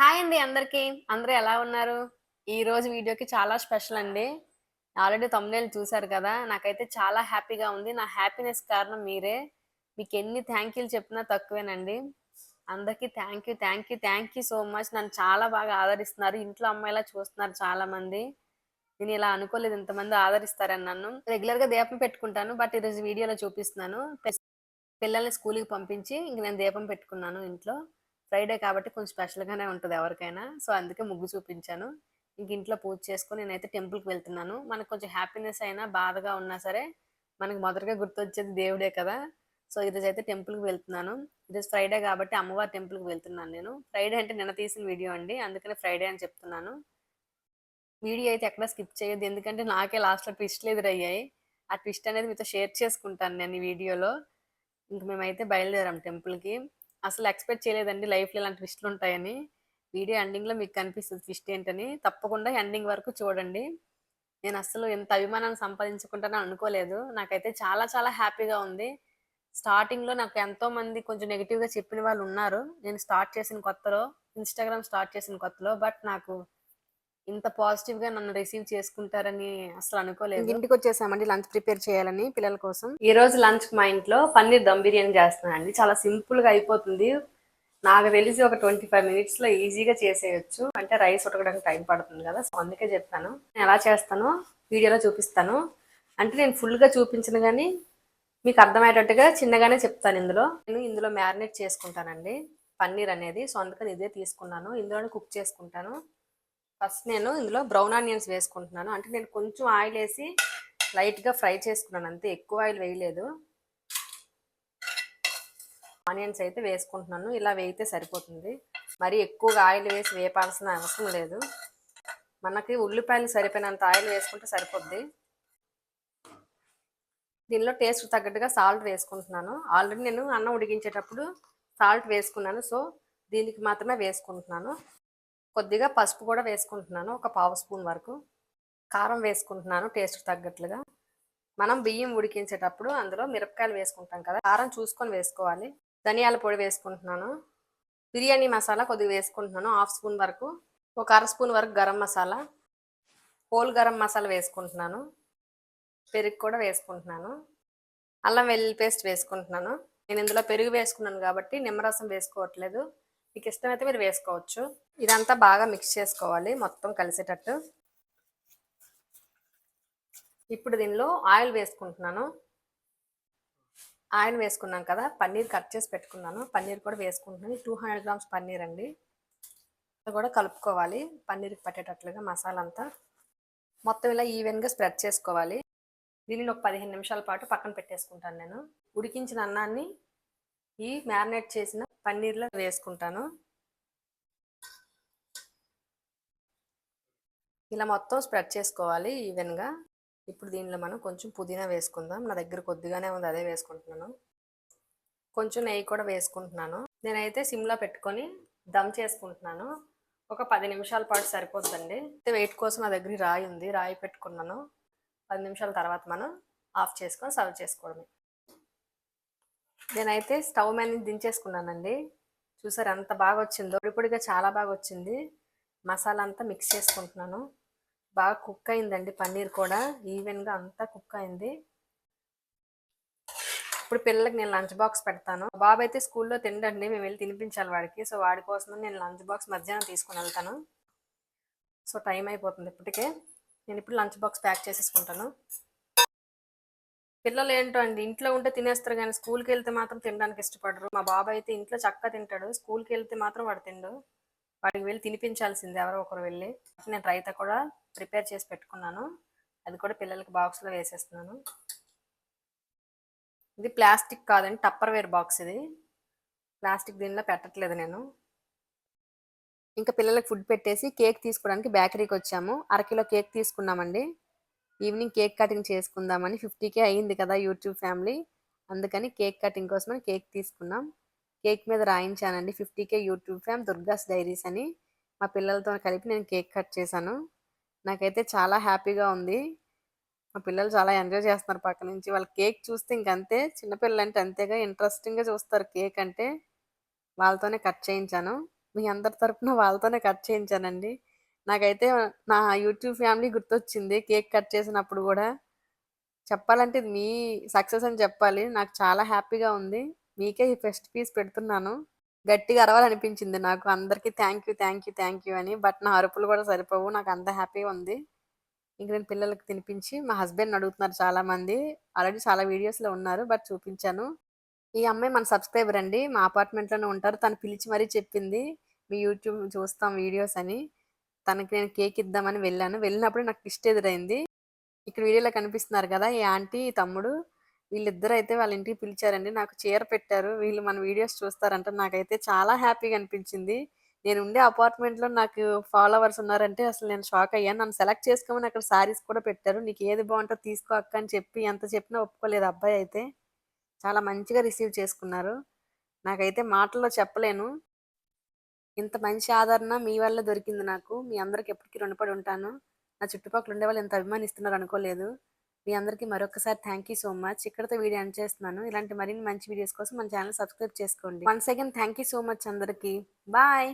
Hi అండి అందరికీ. అందరూ ఎలా ఉన్నారు? ఈ రోజు వీడియోకి చాలా స్పెషల్ అండి. ఆల్రెడీ తమ్ముళ్ళు చూశారు కదా. నాకైతే చాలా హ్యాపీగా ఉంది. నా హ్యాపీనెస్ కారణం మీరే. మీకు ఎన్ని థ్యాంక్ యూలు చెప్పినా తక్కువేనండి. అందరికీ thank you thank you thank you so much నన్ను చాలా బాగా ఆదరిస్తున్నారు. ఇంట్లో అమ్మాయిలా చూస్తున్నారు చాలా మంది నేను ఇలా అనుకోలేదు ఇంతమంది ఆదరిస్తారని నన్ను. రెగ్యులర్గా దీపం పెట్టుకుంటాను బట్ ఈరోజు వీడియోలో చూపిస్తున్నాను. పిల్లల్ని స్కూల్కి పంపించి ఇంక నేను దీపం పెట్టుకున్నాను ఇంట్లో. ఫ్రైడే కాబట్టి కొంచెం స్పెషల్గానే ఉంటుంది ఎవరికైనా. సో అందుకే ముగ్గు చూపించాను. ఇంక ఇంట్లో పూజ చేసుకొని నేనైతే టెంపుల్కి వెళ్తున్నాను. మనకు కొంచెం హ్యాపీనెస్ అయినా బాధగా ఉన్నా సరే మనకు మొదటగా గుర్తొచ్చేది దేవుడే కదా! సో ఈరోజు అయితే టెంపుల్కి వెళ్తున్నాను. ఈరోజు ఫ్రైడే కాబట్టి అమ్మవారి టెంపుల్కి వెళ్తున్నాను నేను. ఫ్రైడే అంటే నిన్న తీసిన వీడియో అండి. అందుకనే ఫ్రైడే అని చెప్తున్నాను. వీడియో అయితే ఎక్కడ స్కిప్ చేయొద్దు. ఎందుకంటే నాకే లాస్ట్లో ట్విస్ట్లు ఎదురయ్యాయి. ఆ ట్విస్ట్ అనేది మీతో షేర్ చేసుకుంటాను నేను ఈ వీడియోలో. ఇంక మేమైతే బయలుదేరాం టెంపుల్కి. అసలు ఎక్స్పెక్ట్ చేయలేదండి లైఫ్లో ఇలాంటి ట్విస్ట్లు ఉంటాయని. వీడియో ఎండింగ్లో మీకు కనిపిస్తుంది ట్విస్ట్ ఏంటని. తప్పకుండా ఎండింగ్ వరకు చూడండి. నేను అసలు ఎంత అభిమానాన్ని సంపాదించుకుంటానని అనుకోలేదు. నాకైతే చాలా చాలా హ్యాపీగా ఉంది. స్టార్టింగ్లో నాకు ఎంతో మంది కొంచెం నెగిటివ్గా చెప్పిన వాళ్ళు ఉన్నారు. నేను స్టార్ట్ చేసిన కొత్తలో ఇన్స్టాగ్రామ్ స్టార్ట్ చేసిన కొత్తలో బట్ నాకు ఇంత పాజిటివ్గా నన్ను రిసీవ్ చేసుకుంటారని అసలు అనుకోలేదు. ఇంటికి వచ్చేసామండి లంచ్ ప్రిపేర్ చేయాలని పిల్లల కోసం. ఈ రోజు లంచ్ మా ఇంట్లో పన్నీర్ దమ్ బిర్యానీ చేస్తున్నానండి చాలా సింపుల్గా అయిపోతుంది. నాకు తెలిసి ఒక ట్వంటీ ఫైవ్ మినిట్స్లో ఈజీగా చేసేయచ్చు. అంటే రైస్ ఉడకడానికి టైం పడుతుంది కదా సో అందుకే చెప్తాను నేను ఎలా చేస్తానో వీడియోలో చూపిస్తాను. అంటే నేను ఫుల్గా చూపించను కానీ మీకు అర్థమయ్యేటట్టుగా చిన్నగానే చెప్తాను ఇందులో. నేను ఇందులో మ్యారినేట్ చేసుకుంటానండి పన్నీర్ అనేది. సో అందుకని ఇదే తీసుకున్నాను. ఇందులోనే కుక్ చేసుకుంటాను. ఫస్ట్ నేను ఇందులో బ్రౌన్ ఆనియన్స్ వేసుకుంటున్నాను. అంటే నేను కొంచెం ఆయిల్ వేసి లైట్గా ఫ్రై చేసుకున్నాను. అంతే ఎక్కువ ఆయిల్ వేయలేదు. ఆనియన్స్ అయితే వేసుకుంటున్నాను. ఇలా వేయితే సరిపోతుంది. మరి ఎక్కువగా ఆయిల్ వేసి వేపాల్సిన అవసరం లేదు. మనకి ఉల్లిపాయలు సరిపోయినంత ఆయిల్ వేసుకుంటే సరిపోద్ది. దీనిలో టేస్ట్ తగ్గట్టుగా సాల్ట్ వేసుకుంటున్నాను. ఆల్రెడీ నేను అన్నం ఉడికించేటప్పుడు సాల్ట్ వేసుకున్నాను. సో దీనికి మాత్రమే వేసుకుంటున్నాను. కొద్దిగా పసుపు కూడా వేసుకుంటున్నాను ఒక పావు స్పూన్ వరకు. కారం వేసుకుంటున్నాను టేస్ట్ తగ్గట్లుగా. మనం బియ్యం ఉడికించేటప్పుడు అందులో మిరపకాయలు వేసుకుంటాం కదా కారం చూసుకొని వేసుకోవాలి. ధనియాల పొడి వేసుకుంటున్నాను. బిర్యానీ మసాలా కొద్దిగా వేసుకుంటున్నాను హాఫ్ స్పూన్ వరకు. ఒక అర స్పూన్ వరకు గరం మసాలా. హోల్ గరం మసాలా వేసుకుంటున్నాను. పెరుగు కూడా వేసుకుంటున్నాను. అల్లం వెల్లుల్లి పేస్ట్ వేసుకుంటున్నాను. నేను ఇందులో పెరుగు వేసుకున్నాను కాబట్టి నిమ్మరసం వేసుకోవట్లేదు. మీకు ఇష్టమైతే మీరు వేసుకోవచ్చు. ఇదంతా బాగా మిక్స్ చేసుకోవాలి మొత్తం కలిసేటట్టు. ఇప్పుడు దీనిలో ఆయిల్ వేసుకుంటున్నాను. ఆయిల్ వేసుకున్నాం కదా పన్నీర్ కట్ చేసి పెట్టుకున్నాను. పన్నీర్ కూడా వేసుకుంటున్నాను. టూ హండ్రెడ్ గ్రామ్స్ పన్నీర్ అండి. అది కూడా కలుపుకోవాలి పన్నీర్కి పట్టేటట్లుగా మసాలా అంతా. మొత్తం ఇలా ఈవెన్గా స్ప్రెడ్ చేసుకోవాలి. దీనిని ఒక పదిహేను నిమిషాల పాటు పక్కన పెట్టేసుకుంటాను నేను. ఉడికించిన అన్నాన్ని ఈ మ్యారినేట్ చేసిన పన్నీర్లో వేసుకుంటాను. ఇలా మొత్తం స్ప్రెడ్ చేసుకోవాలి ఈవెన్గా. ఇప్పుడు దీనిలో మనం కొంచెం పుదీనా వేసుకుందాం. నా దగ్గర కొద్దిగానే ఉంది అదే వేసుకుంటున్నాను. కొంచెం నెయ్యి కూడా వేసుకుంటున్నాను. నేనైతే సిమ్లో పెట్టుకొని దమ్ చేసుకుంటున్నాను. ఒక పది నిమిషాల పాటు సరిపోద్దండి. వెయిట్ కోసం నా దగ్గర రాయి ఉంది. రాయి పెట్టుకున్నాను. పది నిమిషాల తర్వాత మనం ఆఫ్ చేసుకొని సర్వ్ చేసుకోవడమే. నేనైతే స్టవ్ మీద దించేసుకున్నానండి. చూసారు ఎంత బాగా వచ్చిందో పొడి పొడిగా చాలా బాగా వచ్చింది మసాలా అంతా మిక్స్ చేసుకుంటున్నాను. బాగా కుక్ అయిందండి పన్నీర్ కూడా. ఈవెన్గా అంతా కుక్ అయింది. ఇప్పుడు పిల్లలకి నేను లంచ్ బాక్స్ పెడతాను. బాబు అయితే స్కూల్లో తిండండి మేము వెళ్ళి తినిపించాలి వాడికి. సో వాడి కోసం నేను లంచ్ బాక్స్ మధ్యాహ్నం తీసుకుని వెళ్తాను. సో టైం అయిపోతుంది ఇప్పటికే. నేను ఇప్పుడు లంచ్ బాక్స్ ప్యాక్ చేసేసుకుంటాను. పిల్లలు ఏంటో అండి ఇంట్లో ఉంటే తినేస్తారు కానీ స్కూల్కి వెళ్తే మాత్రం తినడానికి ఇష్టపడరు. మా బాబాయ్ అయితే ఇంట్లో చక్కగా తింటాడు. స్కూల్కి వెళ్తే మాత్రం వాడు తిండు. వాడికి వెళ్ళి తినిపించాల్సింది ఎవరో ఒకరు వెళ్ళి. నేను రైతా కూడా ప్రిపేర్ చేసి పెట్టుకున్నాను. అది కూడా పిల్లలకి బాక్స్లో వేసేస్తున్నాను. ఇది ప్లాస్టిక్ కాదండి టప్పర్ వేర్ బాక్స్ ఇది. ప్లాస్టిక్ దీనిలో పెట్టట్లేదు నేను. ఇంకా పిల్లలకి ఫుడ్ పెట్టేసి కేక్ తీసుకోవడానికి బేకరీకి వచ్చాము. అరకిలో కేక్ తీసుకున్నామండి. ఈవినింగ్ కేక్ కటింగ్ చేసుకుందామని ఫిఫ్టీకే అయ్యింది కదా యూట్యూబ్ ఫ్యామిలీ. అందుకని కేక్ కటింగ్ కోసమని కేక్ తీసుకున్నాం. కేక్ మీద రాయించానండి. ఫిఫ్టీకే యూట్యూబ్ ఫ్యామ్ దుర్గాస్ డైరీస్ అని మా పిల్లలతో కలిపి నేను కేక్ కట్ చేశాను. నాకైతే చాలా హ్యాపీగా ఉంది. మా పిల్లలు చాలా ఎంజాయ్ చేస్తున్నారు పక్క నుంచి. వాళ్ళ కేక్ చూస్తే ఇంకంతే. చిన్నపిల్లలు అంటే అంతేగా. ఇంట్రెస్టింగ్గా చూస్తారు కేక్ అంటే. వాళ్ళతోనే కట్ చేయించాను. మీ అందరి తరఫున వాళ్ళతోనే కట్ చేయించానండి. నాకైతే నా యూట్యూబ్ ఫ్యామిలీ గుర్తొచ్చింది కేక్ కట్ చేసినప్పుడు కూడా. చెప్పాలంటే మీ సక్సెస్ అని చెప్పాలి. నాకు చాలా హ్యాపీగా ఉంది. మీకే ఈ ఫస్ట్ పీస్ పెడుతున్నాను. గట్టిగా అరవాలనిపించింది నాకు. అందరికీ thank you, thank you, thank you అని. బట్ నా అరుపులు కూడా సరిపోవు. నాకు అంత హ్యాపీగా ఉంది. ఇంక నేను పిల్లలకి తినిపించి మా హస్బెండ్‌ని అడుగుతున్నారు చాలామంది. ఆల్రెడీ చాలా వీడియోస్‌లో ఉన్నారు. బట్ చూపించాను. ఈ అమ్మాయి మన సబ్స్క్రైబర్ అండి. మా అపార్ట్మెంట్‌లోనే ఉంటారు. తను పిలిచి మరీ చెప్పింది. మీ యూట్యూబ్ చూస్తాం వీడియోస్ అని. తనకి నేను కేక్ ఇద్దామని వెళ్ళాను. వెళ్ళినప్పుడు నాకు ఇష్ట ఎదురైంది. ఇక్కడ వీడియోలో కనిపిస్తున్నారు కదా! ఈ ఆంటీ, ఈ వీళ్ళిద్దరు అయితే వాళ్ళ ఇంటికి పిలిచారండి. నాకు చీర పెట్టారు. వీళ్ళు మన వీడియోస్ చూస్తారంట. నాకైతే చాలా హ్యాపీగా అనిపించింది. నేను ఉండే అపార్ట్మెంట్‌లో నాకు ఫాలోవర్స్ ఉన్నారంటే అసలు నేను షాక్ అయ్యాను. నన్ను సెలెక్ట్ చేసుకోమని అక్కడ శారీస్ కూడా పెట్టారు. నీకు ఏది బాగుంటుందో తీసుకో అక్క అని చెప్పి ఎంత చెప్పినా ఒప్పుకోలేదు అబ్బాయి అయితే. చాలా మంచిగా రిసీవ్ చేసుకున్నారు. నాకైతే మాటల్లో చెప్పలేను. ఇంత మంచి ఆదరణ మీ వల్ల దొరికింది నాకు. మీ అందరికి ఎప్పటికీ రుణపడి ఉంటాను. నా చుట్టుపక్కల ఉండే వాళ్ళు ఇంత అభిమానిస్తున్నారు అనుకోలేదు. మీ అందరికీ మరొకసారి థ్యాంక్ యూ సో మచ్. ఇక్కడతో వీడియో ఎండ్ చేస్తున్నాను. ఇలాంటి మరిన్ని మంచి వీడియోస్ కోసం మన ఛానల్ సబ్స్క్రైబ్ చేసుకోండి. Once again thank you so much అందరికి. బాయ్.